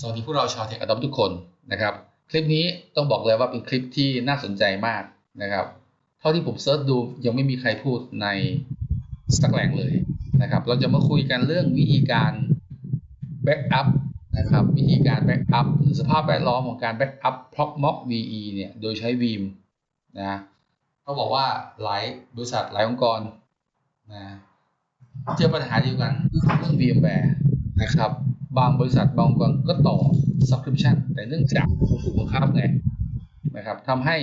สวัสดีพวกเราชาวเทคอดอมทุกคนนะครับ คลิปนี้ต้องบอกเลยว่าเป็นคลิปที่น่าสนใจมากนะครับ เท่าที่ผมเซิร์ชดูยังไม่มีใครพูดในสักแหล่งเลยนะครับ เราจะมาคุยกันเรื่องวิธีการแบ็กอัพนะครับวิธีการแบ็กอัพหรือสภาพแวดล้อมของการแบ็กอัพ Proxmox VE เนี่ยโดยใช้ Veeam นะเขาบอกว่าหลายบริษัทหลายองค์กรนะเจอปัญหาเดียวกันเรื่อง VMware นะครับ บางบริษัทบางองค์กรก็ต่อ subscription แต่เนื่องจากถูกบังคับไงนะครับทำให้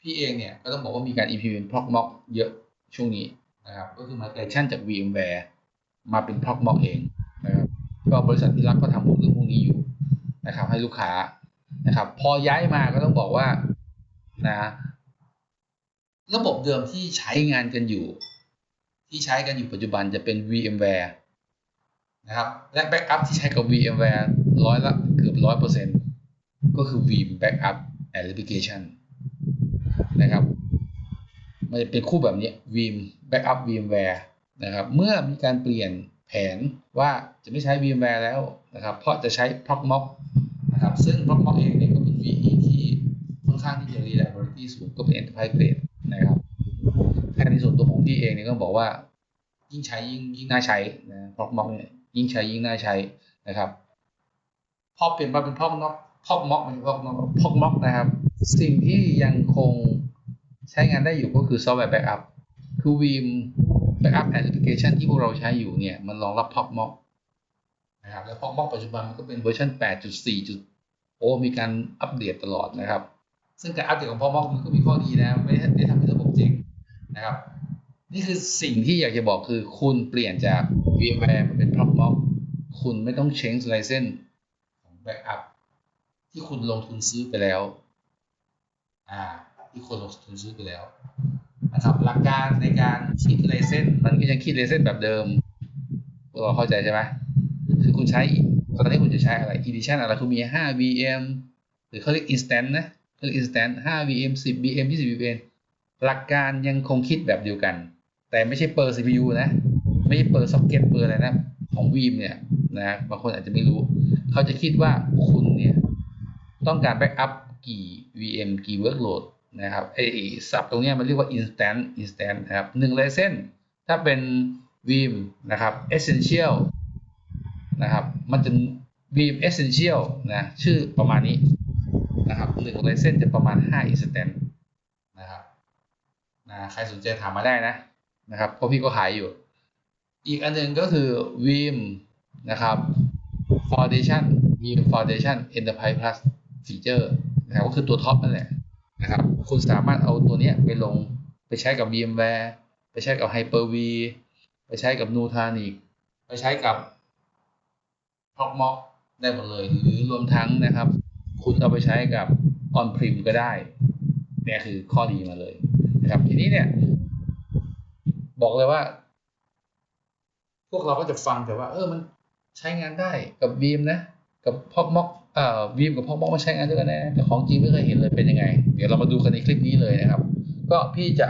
พี่เองเนี่ยก็ต้องบอกว่ามีการ implement Proxmox เยอะช่วงนี้นะครับก็คือ migration จาก VMware มาเป็น Proxmox เองนะครับก็บริษัทที่รักก็ทำพวกเรื่องพวกนี้อยู่นะครับ ให้ลูกค้านะครับ พอย้ายมาก็ต้องบอกว่านะระบบเดิมที่ใช้งานกันอยู่ ที่ใช้กันอยู่ปัจจุบันจะเป็น VMware นะครับ และแบ็กอัพที่ใช้กับ VMware ร้อยละเกือบร้อยเปอร์เซ็นต์ก็คือ Veeam Backup Application นะครับ มันจะเป็นคู่แบบนี้ Veeam Backup VMware นะครับ เมื่อมีการเปลี่ยนแผนว่าจะไม่ใช้ VMware แล้วนะครับ เพราะจะใช้ Proxmox นะครับ ซึ่ง Proxmox เองเนี่ยก็เป็น VE ที่ค่อนข้างที่จะ reliability สูงก็เป็น enterprise grade นะครับแค่ในส่วนตัวของพี่เองเนี่ยก็บอกว่ายิ่งใช้ยิ่งยิ่งน่าใช้นะ Proxmox เนี่ย ยิ่งใช้ยิ่งน่าใช้นะครับ พอเปลี่ยนมาเป็น Proxmox Proxmox ไม่ใช่ Proxmox Proxmox นะครับ สิ่งที่ยังคงใช้งานได้อยู่ก็คือ software backup คือ Veeam backup application ที่พวกเราใช้อยู่เนี่ย มันรองรับ Proxmox นะครับและ Proxmox ปัจจุบันมันก็เป็นเวอร์ชัน8.4จุดโอ้มีการอัปเดตตลอดนะครับ ซึ่งการอัปเดตของ Proxmox มันก็มีข้อดีนะ ไม่ได้ทำให้ระบบเจ๊งนะครับ นี่คือสิ่งที่อยากจะบอกคือคุณเปลี่ยนจาก VMware มาเป็น Proxmox คุณไม่ต้อง change license ของ backup ที่คุณลงทุนซื้อไปแล้ว อ่า ที่คุณลงทุนซื้อไปแล้วนะครับหลักการในการคิด license มันก็ยังคิด license แบบเดิมเราเข้าใจใช่ไหมคือคุณใช้ตอนนี้คุณจะใช้อะไร edition อะไรคุณมี 5 VM หรือเขาเรียก instant นะเขาเรียก instant 5 VM 10 VM 20 VM หลักการยังคงคิดแบบเดียวกัน แต่ไม่ใช่เปอร์ CPU นะ ไม่ใช่เปอร์ socket เปอร์อะไรนะ ของ Veeam เนี่ยนะบางคนอาจจะไม่รู้ เขาจะคิดว่าคุณเนี่ย ต้องการ backup กี่ VM กี่ workload นะครับไอ้สับตรงนี้มันเรียกว่า instant instant นะครับหนึ่ง license ถ้าเป็น VM นะครับ essential นะครับ มันจะ VM essential นะชื่อประมาณนี้นะครับหนึ่ง license จะประมาณ 5 instant นะครับนะใครสนใจถามมาได้นะ นะครับเพราะพี่ก็ขายอยู่ อีกอันหนึ่งก็คือ Veeam นะครับ Foundation Veeam Foundation Enterprise Plus Feature นะครับก็คือตัวท็อปนั่นแหละนะครับคุณสามารถเอาตัวนี้ไปลงไปใช้กับ VMware ไปใช้กับ Hyper-V ไปใช้กับ Nutanix ไปใช้กับ Proxmox ได้หมดเลย หรือรวมทั้งนะครับ คุณเอาไปใช้กับ On-Prem ก็ได้เนี่ยคือข้อดีมาเลยนะครับทีนี้เนี่ย บอกเลยว่า พวกเราก็จะฟังแต่ว่า เออมันใช้งานได้กับ Veeam นะ กับ Proxmox เอ่อ Veeam กับ Proxmox มาใช้งานด้วยกันนะแต่ของจริงไม่เคยเห็นเลยเป็นยังไง เดี๋ยวเรามาดูกันในคลิปนี้เลยนะครับ ก็พี่จะ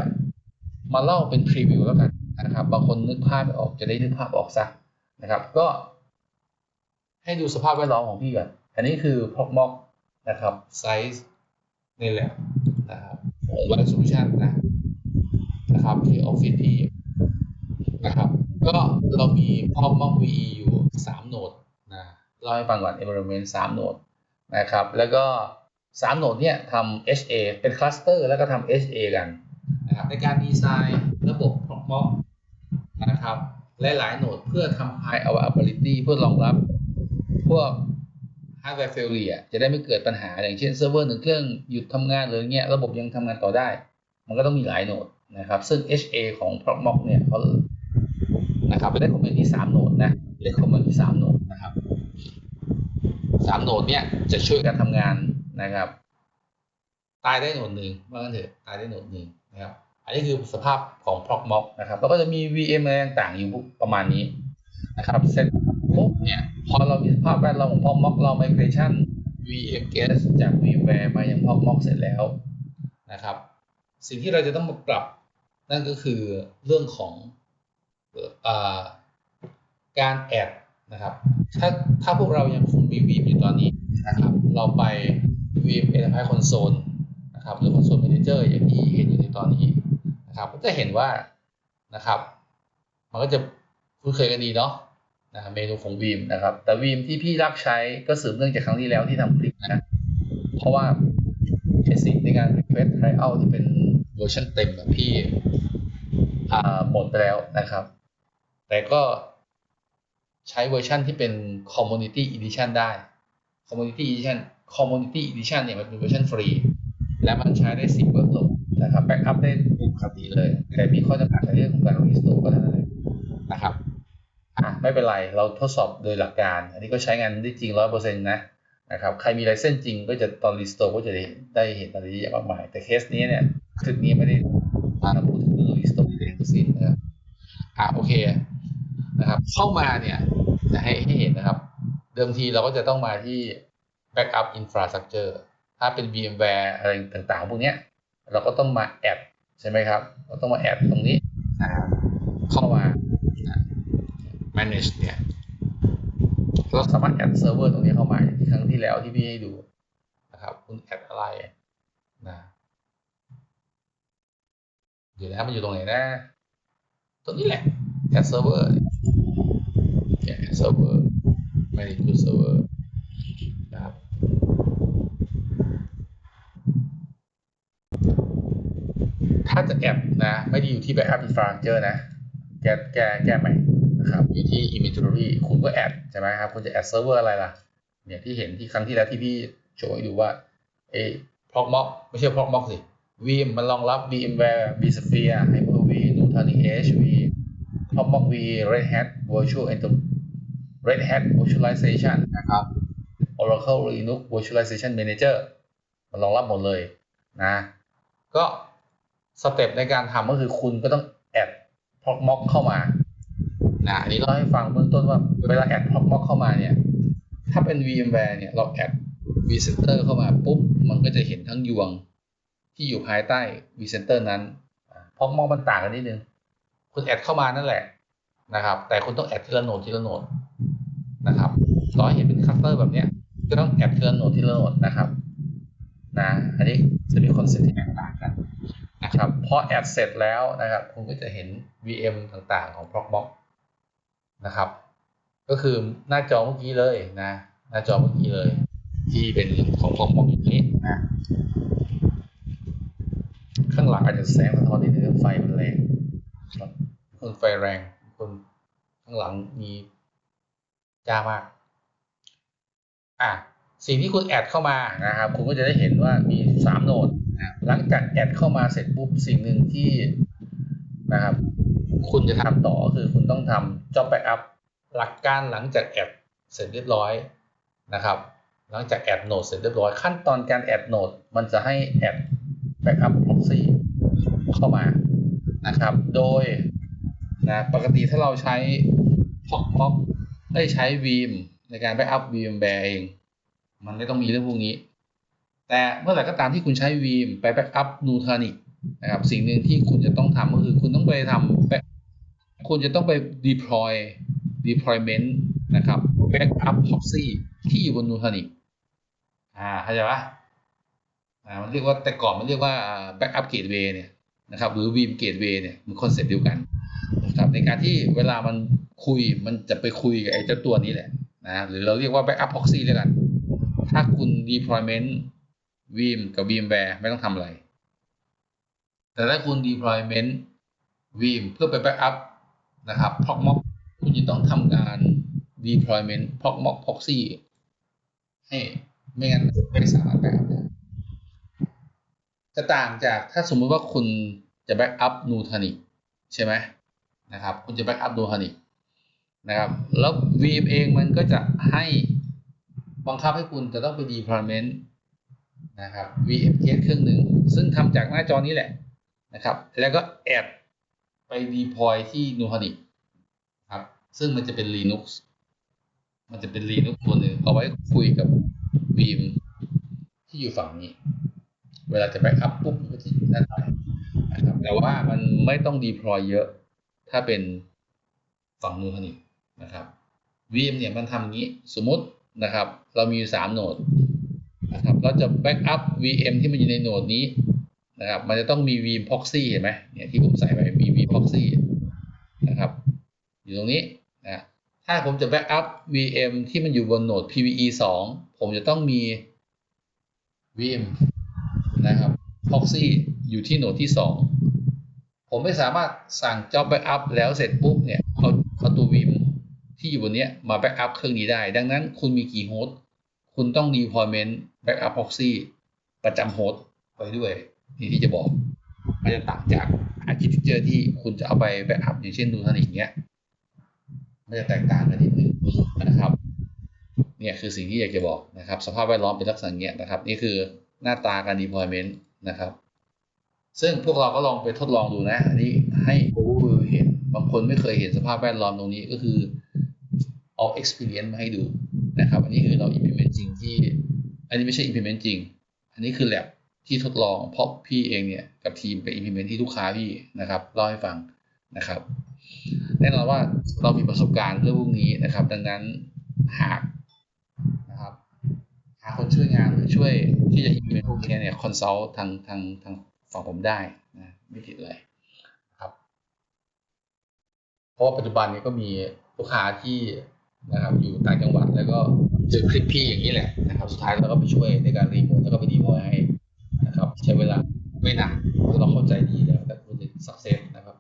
มาเล่าเป็นพรีวิวแล้วกันนะครับ บางคนนึกภาพไม่ออกจะได้นึกภาพออกซะนะครับ ก็ ให้ดูสภาพแวดล้อมของพี่ก่อนอันนี้คือ Proxmox นะครับไซส์นี่แหละนะครับของ Web Solution นะนะครับที่ออฟฟิศพี่ นะครับ ก็เรามี Proxmox VE อยู่ 3 โหนดนะเล่าให้ฟังก่อน environment 3 โหนดนะครับ แล้วก็ 3 โหนดเนี่ยทำ HA เป็นคลัสเตอร์แล้วก็ทำ HA กันนะครับในการดีไซน์ระบบ Proxmox นะครับหลายๆโหนดเพื่อทำ high availability เพื่อรองรับพวก hardware failure จะได้ไม่เกิดปัญหาอย่างเช่นเซิร์ฟเวอร์หนึ่งเครื่องหยุดทำงานหรือเงี้ยระบบยังทำงานต่อได้ มันก็ต้องมีหลายโหนดนะครับ ซึ่ง HA ของ Proxmox เนี่ยเขา นะครับได้คอมเมนต์ที่3โหนดนะได้คอมเมนต์ที่3โหนดนะครับ3โหนดเนี่ยจะช่วยกันทำงานนะครับ ตายได้โหนดหนึ่งว่ากันเถอะตายได้โหนดหนึ่งนะครับ อันนี้คือสภาพของ Proxmox นะครับแล้วก็จะมี VM อะไรต่างๆอยู่ประมาณนี้นะครับเสร็จปุ๊บเนี่ยพอเรามีสภาพแวดล้อมของ Proxmox เรา migration VM guest จาก VMware มายัง Proxmox เสร็จแล้วนะครับ สิ่งที่เราจะต้องมาปรับนั่นก็คือเรื่องของ การแอดนะครับ ถ้าถ้าพวกเรายังคงมี Veeam อยู่ตอนนี้นะครับ เราไป Veeam Enterprise Console นะครับหรือ Console Manager อย่างที่เห็นอยู่ในตอนนี้นะครับ ก็จะเห็นว่านะครับ มันก็จะคุ้นเคยกันดีเนาะนะเมนูของ Veeam นะครับ แต่ Veeam ที่พี่รักใช้ก็สืบเนื่องจากครั้งที่แล้วที่ทำคลิปนะ เพราะว่าเอซิในการ request tryout ที่เป็นเวอร์ชันเต็มแบบพี่หมดไปแล้วนะครับ แต่ก็ใช้เวอร์ชันที่เป็น community edition ได้ community edition community edition เนี่ยมันเป็นเวอร์ชันฟรี และมันใช้ได้ 10 workload นะครับ backup ได้ปกติเลย แต่มีข้อจำกัดในเรื่องของการ restore ก็เท่านั้นนะครับอะไม่เป็นไร เราทดสอบโดยหลักการ อันนี้ก็ใช้งานได้จริง 100%นะนะครับใครมีไลเซนส์จริงก็จะตอน restore ก็จะได้ได้เห็นอะไรเยอะมากมาย แต่เคสนี้เนี่ยคลิปนี้ไม่ได้มาพูดถึงเรื่อง restore ใดทั้งสิ้นนะครับ อะโอเคนะครับ เข้ามาเนี่ยจะให้ให้เห็นนะครับ เดิมทีเราก็จะต้องมาที่ backup infrastructure ถ้าเป็น VMware อะไรต่างๆ พวกเนี้ยเราก็ต้องมาแอดใช่ไหมครับเราต้องมาแอดตรงนี้นะครับเข้ามา manage เนี่ยเราสามารถแอดเซิร์ฟเวอร์ตรงนี้เข้ามาที่ครั้งที่แล้วที่พี่ให้ดูนะครับ คุณแอดอะไรนะเดี๋ยวนะมันอยู่ตรงไหนนะ ตรงนี้แหละแอดเซิร์ฟเวอร์ เนี่ยแอเซิร์ฟเวอร์ manage to server นะครับถ้าจะแอดนะไม่ได้อยู่ที่ backup infrastructure นะ แก้แก้แก้ใหม่นะครับอยู่ที่ inventory คุณก็แอดใช่ไหมครับ คุณจะแอดเซิร์ฟเวอร์อะไรล่ะ เนี่ยที่เห็นที่ครั้งที่แล้วที่พี่โชว์ให้ดูว่าเอ proxmox ไม่ใช่ proxmox สิ VM มันรองรับ VMware vSphere Hyper-V Nutanix AHV proxmox V Red Hat Virtual Enter Red Hat Virtualization นะครับ Oracle Linux Virtualization Manager มันรองรับหมดเลยนะ ก็สเต็ปในการทำก็คือคุณก็ต้องแอด proxmox เข้ามานะอันนี้เราให้ฟังเบื้องต้นว่าเวลาแอด proxmox เข้ามาเนี่ย ถ้าเป็น VMware เนี่ยเราแอด vCenter เข้ามาปุ๊บ มันก็จะเห็นทั้งยวงที่อยู่ภายใต้ vCenter นั้นอ่า proxmox มันต่างกันนิดนึง คุณแอดเข้ามานั่นแหละนะครับ แต่คุณต้องแอดทีละโหนดทีละโหนด รับเราให้เห็นเป็นคลัสเตอร์แบบเนี้ยก็ต้องแอดทีละโหนดทีละโหนดนะครับนะอันนี้จะมีคอนเซ็ปต์ที่แตกต่างกันนะครับพอแอดเสร็จแล้วนะครับคุณก็จะเห็น VM ต่างๆของ proxmox นะครับ ก็คือหน้าจอเมื่อกี้เลยนะหน้าจอเมื่อกี้เลย ที่เป็นของ proxmox อย่างนี้นะข้างหลังอาจจะแสงสะท้อนนิดนึงไฟมันแรงคนไฟแรงคนข้างหลังมีจ้ามาก อะสิ่งที่คุณแอดเข้ามานะครับคุณก็จะได้เห็นว่ามีสามโหนดนะหลังจากแอดเข้ามาเสร็จปุ๊บสิ่งหนึ่งที่นะครับ คุณจะทำต่อก็คือคุณต้องทำ job backup หลักการหลังจากแอดเสร็จเรียบร้อยนะครับ หลังจากแอดโหนดเสร็จเรียบร้อยขั้นตอนการแอดโหนดมันจะให้แอด backup proxy เข้ามานะครับ โดยนะปกติถ้าเราใช้ Proxmox ได้ใช้ Veeam ในการ backup VMware เอง มันไม่ต้องมีเรื่องพวกนี้ แต่เมื่อไหร่ก็ตามที่คุณใช้ VM ไป backup Nutanix นะครับสิ่งหนึ่งที่คุณจะต้องทำก็คือคุณต้องไปทำคุณจะต้องไป deploy deployment นะครับ backup proxy ที่อยู่บน Nutanix อ่าเข้าใจปะอ่ามันเรียกว่าแต่ก่อนมันเรียกว่า backup gateway เนี่ยนะครับหรือ vim gateway เนี่ยมันคอนเซ็ปต์เดียวกันนะครับในการที่เวลามันคุยมันจะไปคุยกับไอ้เจ้าตัวนี้แหละ นะหรือเราเรียกว่า backup proxy แล้วกัน ถ้าคุณ deployment Veeam กับ VMware ไม่ต้องทำอะไร แต่ถ้าคุณ deployment Veeam เพื่อไป backup นะครับ Proxmox คุณจะต้องทำการ deployment Proxmox proxy ให้ไม่งั้นไม่สามารถ backup ได้จะต่างจากถ้าสมมติว่าคุณจะ backup Nutanix ใช่ไหมนะครับ คุณจะ backup Nutanix นะครับแล้ว VM เองมันก็จะให้บังคับให้คุณจะต้องไป deployment นะครับ VM case เครื่องหนึ่ง ซึ่งทำจากหน้าจอนี้แหละนะครับ แล้วก็แอดไป deploy ที่ Nutanix ครับ ซึ่งมันจะเป็น Linux มันจะเป็น Linux ตัวหนึ่งเอาไว้คุยกับ VM ที่อยู่ฝั่งนี้ เวลาจะ backup ปุ๊บก็จะนั่นไปนะครับแต่ว่ามันไม่ต้อง deploy เยอะ ถ้าเป็นฝั่ง Nutanix น นะครับ VM เนี่ยมันทำอย่างนี้สมมตินะครับ เรามีอยู่สามโหนดนะครับเราจะแบ็กอัพ VM ที่มันอยู่ในโหนดนี้นะครับมันจะต้องมี VM proxy เห็นไหมเนี่ยที่ผมใส่ไว้มี VM proxy นะครับอยู่ตรงนี้นะถ้าผมจะแบ็กอัพ VM ที่มันอยู่บนโหนด PVE 2 ผมจะต้องมี VM นะครับ proxy อยู่ที่โหนดที่ 2 ผมไม่สามารถสั่ง job backup แล้วเสร็จปุ๊บเนี่ยเอาเอาตัว VM ที่อยู่บนนี้มา backup เครื่องนี้ได้ ดังนั้นคุณมีกี่โฮสต์คุณต้อง deployment backup proxy ประจำโฮสต์ไว้ด้วยนี่ที่จะบอก มันจะต่างจาก architecture ที่คุณจะเอาไป backup อย่างเช่นดูทันอย่างเงี้ยมันจะแตกต่างกันนิดนึงนะครับเนี่ยคือสิ่งที่อยากจะบอกนะครับ สภาพแวดล้อมเป็นลักษณะเงี้ยนะครับ นี่คือหน้าตาการ deployment นะครับ ซึ่งพวกเราก็ลองไปทดลองดูนะ อันนี้ให้ overview เห็นบางคนไม่เคยเห็นสภาพแวดล้อมตรงนี้ก็คือ เอา experience มาให้ดูนะครับ อันนี้คือเรา implement จริงที่ อันนี้ไม่ใช่ implement จริง อันนี้คือ lab ที่ทดลองเพราะพี่เองเนี่ยกับทีมไป implement ที่ลูกค้าพี่นะครับเล่าให้ฟังนะครับแน่นอนว่าเรามีประสบการณ์เรื่องพวกนี้นะครับ ดังนั้นหากนะครับหาคนช่วยงานหรือช่วยที่จะ implement พวกนี้เนี่ย consult ทางทางทางฝั่งผมได้นะไม่ผิดเลยครับ เพราะว่าปัจจุบันนี้ก็มีลูกค้าที่ นะครับอยู่ต่างจังหวัดแล้วก็เจอคลิปพี่อย่างนี้แหละนะครับสุดท้ายเราก็ไปช่วยในการรีโมทแล้วก็ไปดีโมให้นะครับ ใช้เวลาไม่นานเราเข้าใจดีแล้วแต่คุณจะสักเซสนะครับ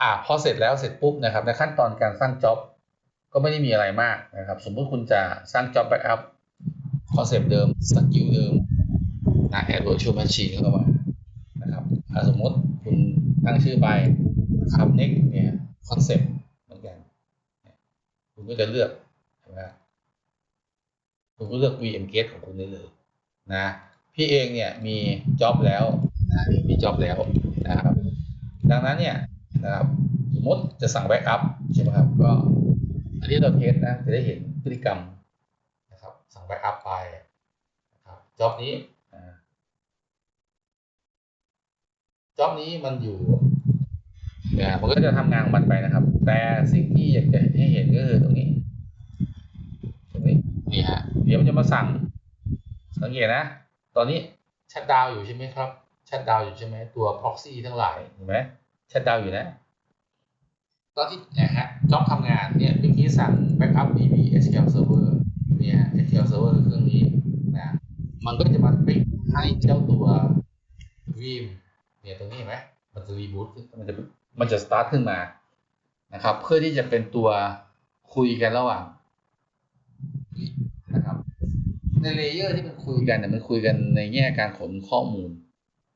อ่าพอเสร็จแล้วเสร็จปุ๊บนะครับในขั้นตอนการสร้างจ็อบก็ไม่ได้มีอะไรมากนะครับ สมมติคุณจะสร้างจ็อบแบ็กอัพคอนเซปต์เดิมสกิลเดิมนะแอดเวอร์ชวลแมชชีนเข้ามานะครับสมมติคุณตั้งชื่อไปครับ next เนี่ยคอนเซปต์ คุณก็จะเลือกใช่ไหมคุณก็เลือก VM gate ของคุณได้เลยนะ พี่เองเนี่ยมีจ็อบแล้วนะมีจ็อบแล้วนะครับ ดังนั้นเนี่ยนะครับสมมติจะสั่งแบ็กอัพใช่ไหมครับ ก็อันนี้เราเทสนะจะได้เห็นพฤติกรรมนะครับ สั่งแบ็กอัพไปนะครับจ็อบนี้จ็อบนี้มันอยู่ เนี่ยมันก็จะทำงานของมันไปนะครับ แต่สิ่งที่อยากจะให้เห็นก็คือตรงนี้ ตรงนี้นี่ฮะเดี๋ยวมันจะมาสั่ง สังเกตนะ ตอนนี้ชัดดาวอยู่ใช่ไหมครับชัดดาวอยู่ใช่ไหมตัว proxy ทั้งหลายเห็นไหมชัดดาวอยู่นะตอนที่นะฮะจ็อบทำงานเนี่ยเมื่อกี้สั่ง backup DB SQL server เนี่ย SQL server เครื่องนี้นะมันก็จะมาไปให้เจ้าตัว Vim เนี่ยตรงนี้เห็นไหมมันจะ reboot มันจะ มันจะ start ขึ้นมานะครับ เพื่อที่จะเป็นตัวคุยกันระหว่างนะครับ ในเลเยอร์ที่มันคุยกันเนี่ยมันคุยกันในแง่การขนข้อมูล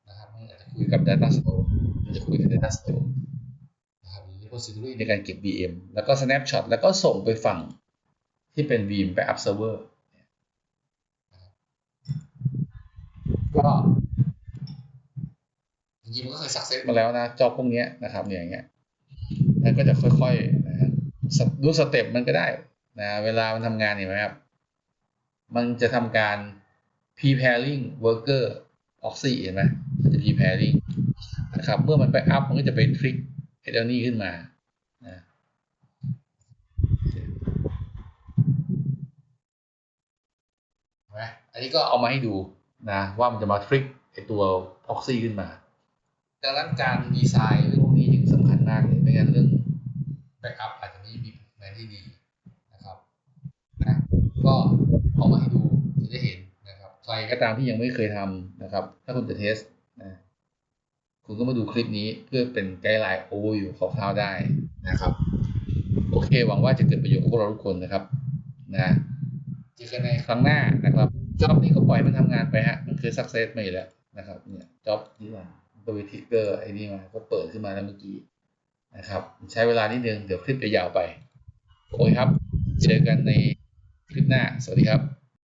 นะครับมันอาจจะคุยกับ Data Store มันจะคุยกับ Data Store นะครับหรือ repository ในการเก็บ VM แล้วก็ snapshot แล้วก็ส่งไปฝั่งที่เป็น VM backup server ก็ิมันก็เคย success มาแล้วนะจอบพวกนี้นะครับเนี่ยอย่างเงี้ยมันก็จะค่อยๆนะดูสเต็ปมันก็ได้นะเวลามันทำงานเห็นไหมครับ มันจะทำการ preparing worker oxy เห็นไหมมันจะ preparing นะครับเมื่อมันไปอัพมันก็จะไปทริกไอ้เจ้านี้ขึ้นมานะเห็นไหมอันนี้ก็เอามาให้ดูนะว่ามันจะมาทริกไอตัว proxy ขึ้นมา ดังนั้นการดีไซน์เรื่องพวกนี้จึงสำคัญมากเลยไม่งั้นเรื่อง backup อาจจะไม่มีแมนที่ดีนะครับนะก็เอามาให้ดูจะได้เห็นนะครับใครก็ตามที่ยังไม่เคยทำนะครับ ถ้าคุณจะเทสนะคุณก็มาดูคลิปนี้เพื่อเป็นไกด์ไลน์โอเวอร์อยู่คร่าวๆได้นะครับ โอเค หวังว่าจะเกิดประโยชน์กับพวกเราทุกคนนะครับนะเจอกันในครั้งหน้านะครับจ็อบนี้ก็ปล่อยมันทำงานไปฮะมันคือสักเซสมาอยู่แล้วนะครับ เนี่ยจ็อบนี่มัน ก็วิทิกเกอร์ไอ้นี่มาก็เปิดขึ้นมาแล้วเมื่อกี้นะครับ ใช้เวลานิดนึงเดี๋ยวคลิปจะยาวไป โอเคครับ เจอกันในคลิปหน้า สวัสดีครับ